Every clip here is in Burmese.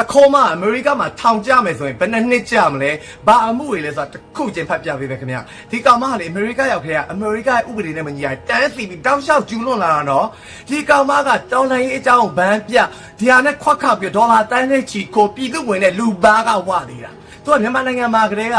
တခေါ်မှအမေရိကမှာထောင်ကြမယ်ဆိုရင်ဘယ်နှစ်နှစ်ကြမလဲဘာအမှုတွေလဲဆိုတာတစ်ခုချင်းဖတ်ပြပေးပဲခင်ဗျဒီကောင်မကလေအမေရိကရောက်ခဲ့ကအမေရိကရဲ့ဥပဒေနဲ့မညီရတန်းစီပြီးတောက်လျှောက်ကျူးလွန်လာတာနော်ဒီကောင်မကတောင်းလိုင်းရေးအကြောင်းကိုဗန်းပြဒီဟာနဲ့ခွက်ခါပြီးဒေါ်လာတန်းနဲ့ချီကိုပြည်သူဝင်တဲ့လူဘာကဝနေတာသူကမြန်မာနိုင်ငံမှာကလေးက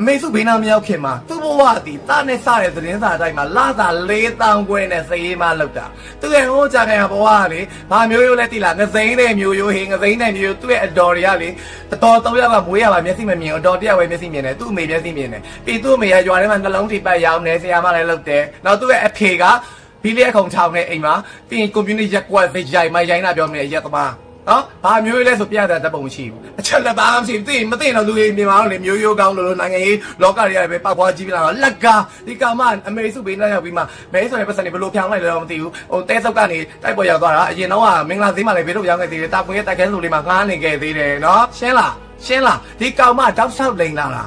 အမေစုဘေးနာမရောက်ခင်မှာသူ့ဘဝသည်တာနဲ့စတဲ့သတင်းစာတိုင်းမှာလာသာ၄တောင်ခွဲနဲ့စရေးမလောက်တာသူရဲ့ဟိုးကြခင်ဘဝကလေဘာမျိုးရိုးလဲတိလားငစိမ့်တဲ့မျိုးရိုးဟင်းငစိမ့်တဲ့မျိုးသူ့ရဲ့အတော်တွေကလေအတော်၃ယောက်ကမွေးရပါမျက်စိမမြင်အတော်တစ်ယောက်ပဲမျက်စိမြင်တယ်သူ့အမေမျက်စိမြင်တယ်ပြီးသူ့အမေကရွာထဲမှာနှလုံးထိပ်ပတ်ရောင်းနေဆရာမလည်းလုပ်တယ်နောက်သူ့ရဲ့အဖေကဘီလီယခုံထောင်တဲ့အိမ်မှာပြီးရင်ကွန်မြူနတီရက်ကွက်စိတ်ရိုင်မိုင်ရိုင်းတာပြောမယ်ရက်သမား နော်ဘာမျိုးလဲဆိုပြတဲ့တပ်ပုံမရှိဘူးအချက်လက်သားမရှိဘူးသိမသိတော့လူကြီးမြန်မာတော့လေမျိုးရိုးကောင်းလို့လို့နိုင်ငံရေးလောကတွေကပဲပောက်ပွားကြီးပြလာတော့လက်ကားဒီကောင်မအမေစုပေးလိုက်ရောက်ပြီးမှမဲဆိုရင်ပတ်စံနေဘလို့ဖြောင်းလိုက်လဲတော့မသိဘူးဟိုတဲဆုပ်ကနေတိုက်ပေါ်ရောက်သွားတာအရင်တော့ကမင်္ဂလာဈေးမှာလည်းဘေးတော့ရောက်ခဲ့သေးတယ်တာပွင့်ရဲ့တိုက်ခဲလူလေးမှာငားနေခဲ့သေးတယ်နော်ရှင်းလားရှင်းလားဒီကောင်မတောက်ဆောက်လိန်လာတာ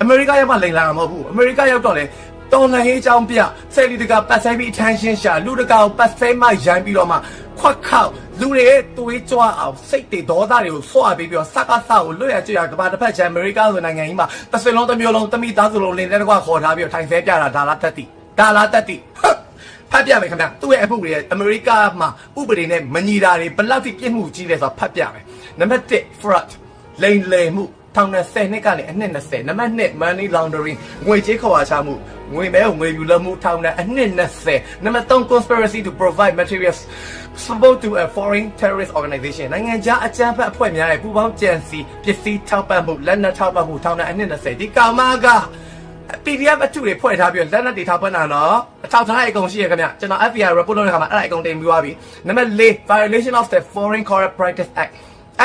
အမေရိကရောက်မှလိန်လာတာမဟုတ်ဘူးအမေရိကရောက်တော့လေတော်လှန်ရေးအကြောင်းပြဆယ်လီတကပတ်ဆိုင်ပြီး attention ရှာလူတကာကိုပတ်ဆိုင်မှရမ်းပြီးတော့မှခွက်ခောက် လူတွေရဲ့တွေးကြွအောင်စိတ်တွေဒေါသတွေကိုဆွာပြီးပြီးတော့စကားဆောက်ကိုလွတ်ရကြရကဘာတစ်ဖက်ချမ်းအမေရိကဆိုနိုင်ငံကြီးမှာတစ်စလုံးတစ်မျိုးလုံးတမိသားစုလုံးလင်းတဲ့ကွာခေါ်ထားပြီးတော့ထိုင်ဆဲပြတာဒါလားတက်တိဒါလားတက်တိဖတ်ပြမယ်ခင်ဗျသူ့ရဲ့အမှုတွေအမေရိကမှာဥပဒေနဲ့မညီတာတွေဘယ်လောက်ထိပြစ်မှုကြီးလဲဆိုတာဖတ်ပြမယ်နံပါတ်1 fraud လိန်လေမှု ထောင်နဲ့10နှစ်ကနေအနှစ်20နံပါတ်2 money laundering ငွေကြေးခေါ်ဝါချမှုငွေမဲကိုငွေယူလို့မှုထောင်နဲ့အနှစ်20နံပါတ်3 conspiracy to provide materials support to a foreign terrorist organization နိုင်ငံခြားအကြမ်းဖက်အဖွဲ့များရဲ့ပူးပေါင်းကြံစီပစ္စည်းထောက်ပံ့မှုလက်နက်ထောက်ပံ့မှုထောင်နဲ့အနှစ်20ဒီကောင်မက PDF အထုတွေဖွဲ့ထားပြီးတော့လက်နက်တွေထောက်ပံ့တာနော်အထောက်ထားအကုန်ရှိရခင်ဗျကျွန်တော် FBI report လုပ်တဲ့ခါမှာအဲ့ဒါအကုန်တင်ပြီးသွားပြီနံပါတ်4 violation of the foreign corrupt practice act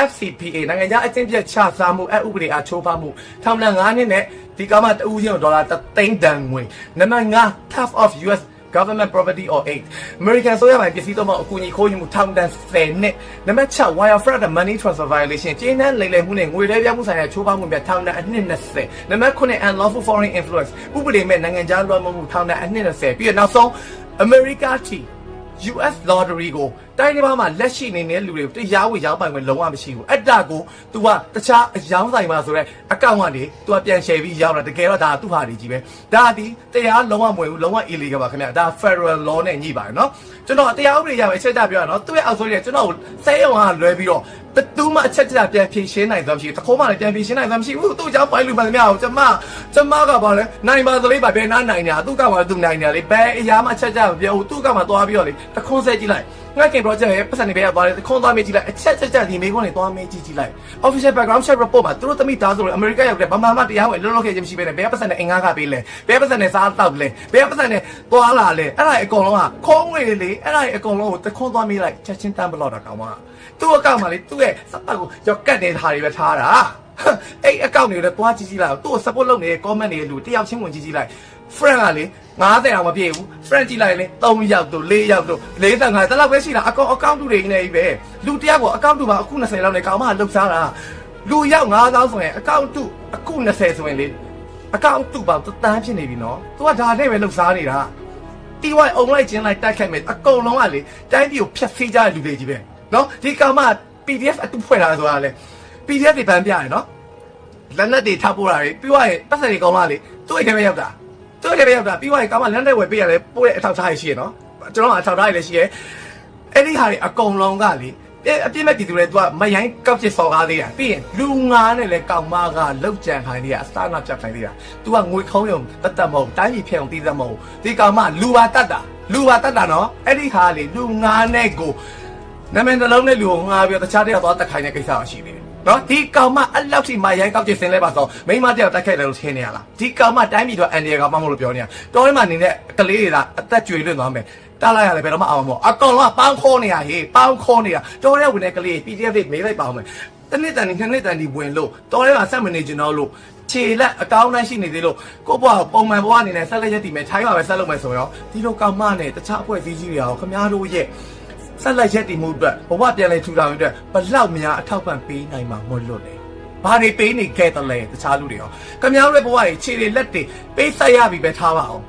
FCPA နိုင်ငံခြားအကျင့်ပြတ်ချစားမှုအဥပဒေအားချိုးဖောက်မှုထောင်ဒဏ်9နှစ်နဲ့ဒီကမှတဦးချင်းဒေါ်လာ3သိန်းတန်ငွေနံပါတ်5 theft of US government property or aid American ဆိုရပိုင်းပစ္စည်းတော့မအကူအညီခိုးယူမှုထောင်ဒဏ်10နှစ်နံပါတ်6 wire fraud and money transfer violation ကျင်းနှံလိမ်လည်မှုနဲ့ငွေလဲပြမှုဆိုင်ရာချိုးဖောက်မှုပြထောင်ဒဏ်အနှစ်20နံပါတ်9 unlawful foreign influence ဥပဒေမဲ့နိုင်ငံခြားလွှမ်းမိုးမှုထောင်ဒဏ်အနှစ်20ပြီးတော့နောက်ဆုံး America T US lottery ကို တိုင်းတစ်ပါးမှာလက်ရှိနေတဲ့လူတွေကိုတရားဝင်ရောင်းပိုင်ခွင့်လုံးဝမရှိဘူးအဲ့ဒါကို तू ကတခြားအယောင်းဆိုင်မှာဆိုတော့အကောင့်ကနေ तू ကပြန် share ပြီးရောင်းတာတကယ်တော့ဒါကသူ့ဟာတွေကြီးပဲဒါဒီတရားလုံးဝမဝင်ဘူးလုံးဝ illegal ပါခင်ဗျဒါ federal law နဲ့ညှိပါတယ်နော်ကျွန်တော်တရားဥပဒေရပဲအချက်ကြပြောရနော်သူ့ရဲ့အောက်ဆုံးရဲ့ကျွန်တော်ဆဲရုံကလွဲပြီးတော့တတူးမှအချက်ကြပြန်ဖြေရှင်းနိုင်သွားမရှိဘူးတခိုးမှလည်းပြန်ဖြေရှင်းနိုင်သွားမရှိဘူးသူ့အကြောင်းပိုင်းလူမှန်သမျှကိုကျွန်မကျွန်မကပါလဲနိုင်ပါသလေးပါဘယ်နားနိုင်နေတာသူ့ကမှသူနိုင်နေတာလေဘယ်အရာမှအချက်ကြမပြောဘူးသူ့ကမှသွားပြီးတော့လေတခွန်းဆဲကြည့်လိုက် ငါကင် project ရဲ့ပတ်စံနေပဲသွားတယ်ခွန်းသွားမေးကြည့်လိုက်အချက်ချက်ချက်ဒီမေးခွန်းတွေသွားမေးကြည့်ကြည့်လိုက် official background check report မှာသူတို့တမိသားဆိုလို့အမေရိကရောက်တဲ့ဗမာမှတရားဝင်လုံးလုံးခဲ့ခြင်းမရှိဘဲနဲ့ဘယ်ပတ်စံနဲ့အင်္ဂါကပေးလဲဘယ်ပတ်စံနဲ့စားတောက်လဲဘယ်ပတ်စံနဲ့သွားလာလဲအဲ့ဒါအကုန်လုံးကခေါင်းငွေလေအဲ့ဒါအကုန်လုံးကိုတခွန်းသွားမေးလိုက်ချက်ချင်းတန်းဘလော့တာကောင်းပါသူ့အကောင့်မှာလေသူ့ရဲ့စပတ်ကိုရောက်ကတ်နေတာတွေပဲထားတာအဲ့အကောင့်တွေလည်းသွားကြည့်ကြည့်လိုက်သူ့ကို support လုပ်နေတဲ့ comment တွေလူတယောက်ချင်းဝင်ကြည့်ကြည့်လိုက် friend ကလေ90အောင်မပြည့်ဘူး friend ကြည့်လိုက်လေ3ယောက်တို့4ယောက်တို့45တလောက်ပဲရှိတာအကောင့်အကောင့်တူတွေနေပြီပဲလူတယောက်ကိုအကောင့်တူပါအခု20လောက်နဲ့ကောင်မလှုပ်ရှားတာလူရောက်9000ဆိုရင်အကောင့်တူအခု20ဆိုရင်လေအကောင့်တူပါတန်းဖြစ်နေပြီနော်သူကဒါနဲ့ပဲလှုပ်ရှားနေတာတီဝိုင်အုံလိုက်ချင်းလိုက်တိုက်ခိုက်မယ်အကုန်လုံးကလေတိုင်းပြည်ကိုဖျက်ဆီးကြတဲ့လူတွေကြီးပဲနော်ဒီကောင်မ PDF အတူဖွဲ့တာဆိုတာလေ PDF တွေပန်းပြရတယ်နော်လက်နက်တွေထားပို့တာတွေပြီးွားရင်ပတ်စံတွေကောင်းလာလေသူ့အိမ်ထဲပဲရောက်တာသူ့ရဲ့ပဲရောက်တာပြီးသွားရင်ကာမလမ်းတဲ့ဝယ်ပေးရတယ်ပို့တဲ့အထောက်ထားရရှိရနော်ကျွန်တော်ကအထောက်ထားရလည်းရှိရအဲ့ဒီဟာတွေအကုန်လုံးကလေအပြစ်မဲ့ပြည်သူတွေသူကမယိုင်းကောက်ချစ်စော်ကားသေးတာပြီးရင်လူငါနဲ့လည်းကောင်မကလောက်ကြံခိုင်းသေးတာအစနာပြတ်ခိုင်းသေးတာ तू ကငွေခုံးရုံတတ်တတ်မဟုတ်တိုင်းပြည်ဖျက်အောင်တည်တတ်မဟုတ်ဒီကောင်မလူပါတတ်တာလူပါတတ်တာနော်အဲ့ဒီဟာလေလူငါနဲ့ကိုနာမည်နှလုံးနဲ့လူကိုငါပြီးတော့တခြားတယောက်သွားတက်ခိုင်းတဲ့ကိစ္စရှိသေးတယ် နော်ဒီကောင်မအဲ့လောက်ထိမရိုင်းကောက်ချစ်စင်လဲပါဆိုမိမတယောက်တက်ခဲ့တယ်လို့ထင်နေရလားဒီကောင်မတိုင်းပြည်တော့အန်ဒီယာကောင်မမလို့ပြောနေတာတောထဲမှာနေတဲ့ကလေးတွေကအသက်ကျွေလွတ်သွားမယ်တားလိုက်ရတယ်ဘယ်တော့မှအောင်မမို့အကောင်လုံးကပေါင်းခေါ်နေရဟေးပေါင်းခေါ်နေတာတောထဲဝင်တဲ့ကလေး PDF တွေမေးလိုက်ပါအောင်မယ်တနစ်တန်ဒီနှစ်နှစ်တန်ဒီဝင်လို့တောထဲမှာဆက်မနေကြတော့လို့ခြေလက်အကောင်းတိုင်းရှိနေသေးလို့ကိုယ့်ဘဝပုံမှန်ဘဝအနေနဲ့ဆက်လက်ရက်တည်မယ်ထိုင်းမှာပဲဆက်လုပ်မယ်ဆိုတော့ဒီလိုကောင်မနဲ့တခြားအဖွဲ့အစည်းကြီးတွေအောင်ခမားတို့ရဲ့ ဆက်လက်ရက်တည်မှုအတွက်ဘဝပြန်လည်ထူထောင်အတွက်ဘလောက်များအထောက်ပံ့ပေးနိုင်မှာမလွတ်လေဘာတွေပေးနေခဲ့တယ်လဲတခြားလူတွေရောခမောင်းရဲ့ဘဝတွေခြေတွေလက်တွေပေးဆက်ရပြီပဲထားပါအောင်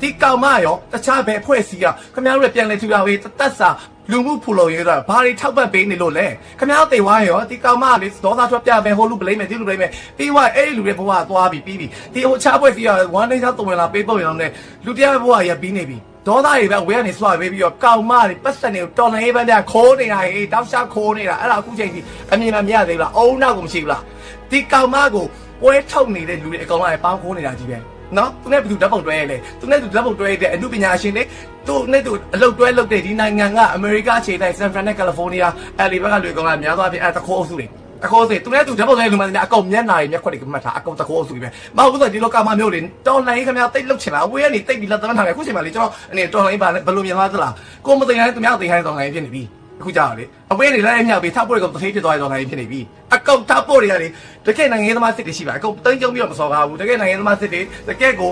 ဒီကောင်မရောတခြားဘယ်အဖွဲ့အစည်းကခမရတို့ပြန်လဲထူတာဝေးတတ်စာလူမှုဖူလုံရေးတော့ဘာတွေထောက်ပံ့ပေးနေလို့လဲခမရတို့တေဝါရောဒီကောင်မလေးဒေါသထွက်ပြမယ်ဟိုလူပလိမ့်မယ်ဒီလူပလိမ့်မယ်ပြီးွားအဲ့ဒီလူတွေဘဝသွားပြီပြီးပြီဒီဟိုခြားပွဲစီကဝမ်းနေချောင်းတုံဝင်လာပေးပုတ်ရအောင်နဲ့လူတရားဘဝရပြီးနေပြီ ဒေါသတွေပဲဝဲကနေဆွာပေးပြီးတော့ကောင်မတွေပတ်စံတွေကိုတော်လှန်ရေးပန်းပြခိုးနေတာဟေးတောက်ချခိုးနေတာအဲ့ဒါအခုချိန်ထိအမြင်မမြရသေးဘူးလားအုံနောက်ကိုမရှိဘူးလားဒီကောင်မကိုပွဲထုတ်နေတဲ့လူတွေအကောင်လုံးကပေါင်းခိုးနေတာကြီးပဲနော်သူနဲ့ဘယ်သူဓာတ်ပုံတွဲရလဲသူနဲ့သူဓာတ်ပုံတွဲရတဲ့အမှုပညာရှင်တွေသူနဲ့သူအလုပ်တွဲလုပ်တဲ့ဒီနိုင်ငံကအမေရိကခြေတိုင်းဆန်ဖရန်နဲ့ကယ်လီဖိုးနီးယားအဲလီဘက်ကလူကောင်ကများသွားပြီအဲတခိုးအုပ်စုတွေ တခိုးအုပ်စုသူနဲ့သူဓာတ်ပုံတွဲလူမှန်တယ်အကောင်မျက်နာတွေမျက်ခွက်တွေကမှတ်ထားအကောင်တခိုးအုပ်စုတွေပဲမဟုတ်ဘူးဆိုဒီလိုကမှမျိုးတွေတော်လိုင်းခင်ဗျာတိတ်လုတ်ချင်တာအဝေးကနေတိတ်ပြီးလက်သမ်းထားတယ်အခုချိန်မှာလေကျွန်တော်အနေတော်လိုင်းပါဘယ်လိုမြင်သွားသလားကိုမသိနိုင်သူများသိခိုင်းတော်လိုင်းဖြစ်နေပြီအခုကြောက်လေအဝေးနေလိုက်မြောက်ပြီးထပ်ပို့ကောင်တစ်သေးဖြစ်သွားတဲ့တော်လိုင်းဖြစ်နေပြီအကောင်ထပ်ပို့တွေကလေတကယ်နိုင်ငံသမားစစ်တွေရှိပါအကောင်တင်းကြုံပြီးတော့မစော်ကားဘူးတကယ်နိုင်ငံသမားစစ်တွေတကယ်ကို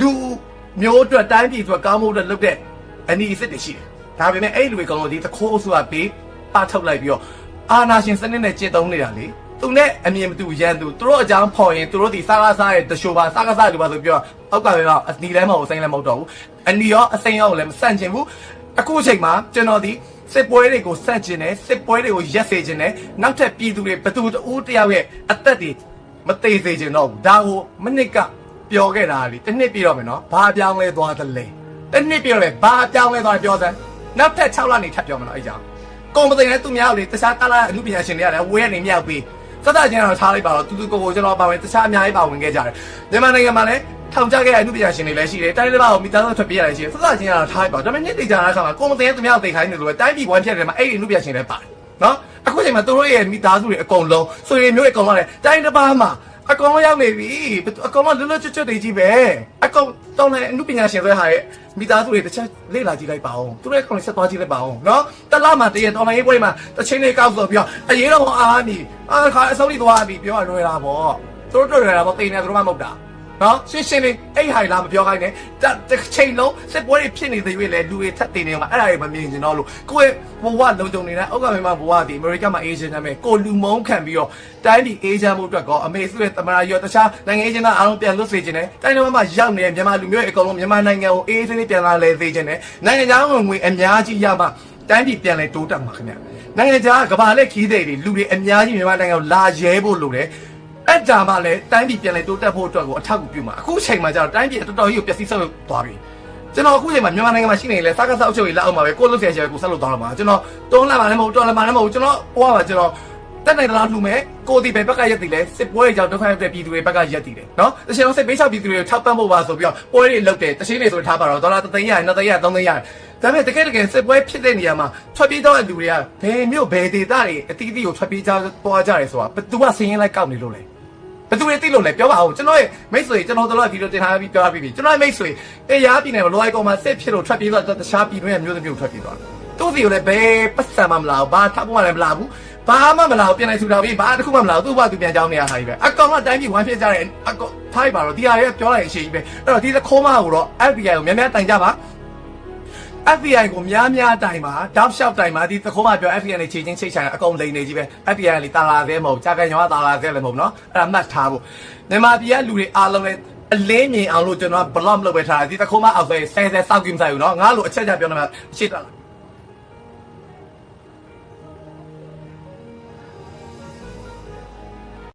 လူမျိုးအတွက်တိုင်းပြည်အတွက်ကောင်းမှုအတွက်လုပ်တဲ့အနီအစ်စ်တွေရှိတယ်။ဒါပေမဲ့အဲ့ဒီလူတွေကောင်လို့ဒီသခိုးအစုကပေးပထုတ်လိုက်ပြီးတော့ အာနာရှင်စနစ်နဲ့ကျင့်သုံးနေတာလေ။သူနဲ့အမြင်မတူရန်သူသူတို့အကြောင်းဖော်ရင်သူတို့ဒီစားကားစားရဲ့တရှိုးပါစားကားစားလူပါဆိုပြောအောက်ကပဲတော့အနီလည်းမဟုတ်အစိမ်းလည်းမဟုတ်တော့ဘူး။အနီရောအစိမ်းရောလည်းမဆန့်ကျင်ဘူး။အခုအချိန်မှာကျွန်တော်ဒီစစ်ပွဲတွေကိုဆန့်ကျင်တယ်စစ်ပွဲတွေကိုရက်စေခြင်းတယ်နောက်ထပ်ပြည်သူတွေဘသူတူတယောက်ရဲ့အသက်တွေမသေးစေခြင်းတော့ဘူးဒါကိုမနစ်ကပြောခဲ့တာလေတစ်နှစ်ပြည့်တော့မယ်နော်ဘာပြောင်းလဲသွားသလဲတစ်နှစ်ပြည့်တော့မယ်ဘာပြောင်းလဲသွားပြောစမ်းနောက်ထပ်6လနေထပ်ပြောမလို့အဲ့ကြောင့် ကုံမသိနဲ့သူများလေတခြားတလားအမှုပညာရှင်တွေကလည်းဝဲနေမြောက်ပြီးစသချင်းတော့ထားလိုက်ပါတော့တူတူကိုကိုကျွန်တော်ပါဝင်တခြားအများကြီးပါဝင်ခဲ့ကြတယ်မြန်မာနိုင်ငံမှာလည်းထောင်ချခဲ့တဲ့အမှုပညာရှင်တွေလည်းရှိတယ်တိုင်းလေးပါကိုမိသားစုထွက်ပြေးရတယ်ရှိတယ်စသချင်းကတော့ထားလိုက်ပါဒါပေမဲ့နေ့တည်ကြတဲ့အခါမှာကုံမသိနဲ့သူများသိခိုင်းနေလို့ပဲတိုင်းပြည်ဝမ်းဖြတ်တယ်မှာအဲ့ဒီအမှုပညာရှင်တွေပါတယ်နော်အခုချိန်မှာသူတို့ရဲ့မိသားစုတွေအကုန်လုံးဆိုရင်မျိုးအကုန်လုံးလည်းတိုင်းတစ်ပါးမှာအကောင်လုံးရောက်နေပြီအကောင်လုံးလွတ်လွတ်ကျွတ်ကျွတ်တွေကြီးပဲအကောင် တောင်းတဲ့အမှုပညာရှင်တွေဟာရဲ့မိသားစုတွေတစ်ချက်လေ့လာကြည့်လိုက်ပါဦးသူတို့ရဲ့ကောင်လေးဆက်သွားကြည့်လိုက်ပါဦးနော်တလားမှာတရတောင်းလိုက်ပွဲမှာတစ်ချင်းလေးကောက်ဆိုပြီးတော့အရေးတော်အားမီအာခါအဆုံးလေးသွားပြီပြောရလွယ်တာပေါ့သူတို့တွေ့ရတာပေါ့တိန်နေသူတို့မှမဟုတ်တာ နော်ရှင်းရှင်းလေးအဲ့ဟာလာမပြောခိုင်းနဲ့တစ်ချိန်လုံးစစ်ပွဲတွေဖြစ်နေသေးရွေးလေလူတွေထပ်တင်နေမှာအဲ့ဒါတွေမမြင်ကျင်တော့လို့ကိုယ့်ဘဝလုံခြုံနေတဲ့အောက်ကမြန်မာဘဝဒီအမေရိကမှာအေဂျင့်နာမည်ကိုလူမုန်းခံပြီးတော့တိုင်းပြည်အေဂျင့်မှုအတွက်ကောအမေစုရဲ့တမနာရောတခြားနိုင်ငံအေဂျင့်သားအားလုံးပြန်လွတ်စေခြင်းနဲ့တိုင်းတော်မှာရောက်နေတဲ့မြန်မာလူမျိုးရဲ့အကုန်လုံးမြန်မာနိုင်ငံကိုအေးအေးဆေးဆေးပြန်လာလဲစေခြင်းနဲ့နိုင်ငံခြားဝင်ငွေအများကြီးရမှတိုင်းပြည်ပြန်လဲတိုးတက်မှာခင်ဗျနိုင်ငံခြားကဘာလက်ခီးတဲ့တွေလူတွေအများကြီးမြန်မာနိုင်ငံကိုလာရဲဖို့လိုတယ် အဲ့ဒါမှလည်းတိုင်းပြည်ပြန်လဲတိုးတက်ဖို့အတွက်ကိုအထောက်အကူပြုမှာအခုချိန်မှာကျတော့တိုင်းပြည်တော်တော်ကြီးကိုပျက်စီးဆုတ်သွားပြီကျွန်တော်အခုချိန်မှာမြန်မာနိုင်ငံမှာရှိနေလေစားကစားအုပ်ချုပ်ရေးလက်အောက်မှာပဲကိုလွတ်ဆရာရှိရကိုဆက်လုပ်သွားတော့မှာကျွန်တော်တွန်းလာမှလည်းမဟုတ်တွန်းလာမှလည်းမဟုတ်ကျွန်တော်ဟိုကပါကျွန်တော်တက်နိုင်တလားလှူမယ်ကိုဒီပဲဘက်ကရက်တည်လဲစစ်ပွဲကြောင့်ဒုက္ခရောက်တဲ့ပြည်သူတွေဘက်ကရက်တည်တယ်နော်တချင်လုံးစစ်ပေးချောက်ပြည်သူတွေကိုထောက်ပံ့ဖို့ပါဆိုပြီးတော့ပွဲတွေလုပ်တယ်တချင်တွေဆိုထားပါတော့ဒေါ်လာ3သိန်းရ2သိန်းရ3သိန်းရဒါပေမဲ့တကယ်တကယ်စစ်ပွဲဖြစ်တဲ့နေရာမှာထွက်ပြေးတော့တဲ့လူတွေကဘယ်မြို့ဘယ်ဒေသတွေအတီးတီးကိုထွက်ပြေးကြသွားကြတယ်ဆိုတာဘယ်သူကစင်းရင်လိုက်ကောက်နေလို့လဲ ဘယ်သူတွေသိလို့လဲပြောပါဦးကျွန်တော်ရဲ့မိတ်ဆွေကျွန်တော်တို့ဗီဒီယိုတင်ထားပြီးပြောပြပြီးကျွန်တော်ရဲ့မိတ်ဆွေအေးရားပြည်နယ်မှာလိုအိုက်ကောင်မှာစစ်ဖြစ်လို့ထွက်ပြေးသွားတခြားပြည်တွင်းရဲ့မျိုးသမီးကိုထွက်ပြေးသွားသူ့စီကိုလည်းဘယ်ပတ်စံမှမလာဘူးဘာထပ်ဖို့မှလည်းမလာဘူးဘာမှမလာဘူးပြန်လိုက်ထူတာပြီးဘာတစ်ခုမှမလာဘူးသူ့ဘာသူပြန်ကြောင်းနေရတာကြီးပဲအကောင်ကတိုင်းပြည်ဝမ်းဖြစ်ကြတယ်အကောင်ထားပါတော့ဒီဟာရဲ့ပြောလိုက်ရင်အရှိကြီးပဲအဲ့တော့ဒီသခိုးမကိုတော့ FBI ကိုများများတိုင်ကြပါ FBI ကိုများများတိုင်ပါတောက်လျှောက်တိုင်ပါဒီသခိုးမပြော FBI နဲ့ခြေချင်းချိတ်ချင်အကုန်လိန်နေကြီးပဲ FBI ကလေတာလာသေးမဟုတ်ကြာကန်ရောတာလာသေးလည်းမဟုတ်နော်အဲ့ဒါမှတ်ထားဖို့မြန်မာပြည်ကလူတွေအားလုံးလည်းအလင်းမြင်အောင်လို့ကျွန်တော်ဘလော့မလုပ်ပဲထားတာဒီသခိုးမအောက်ဆိုရင်ဆဲဆဲစောက်ကြည့်မဆိုင်ဘူးနော်ငါလိုအချက်ချက်ပြောနေမှာရှေ့တက်လာ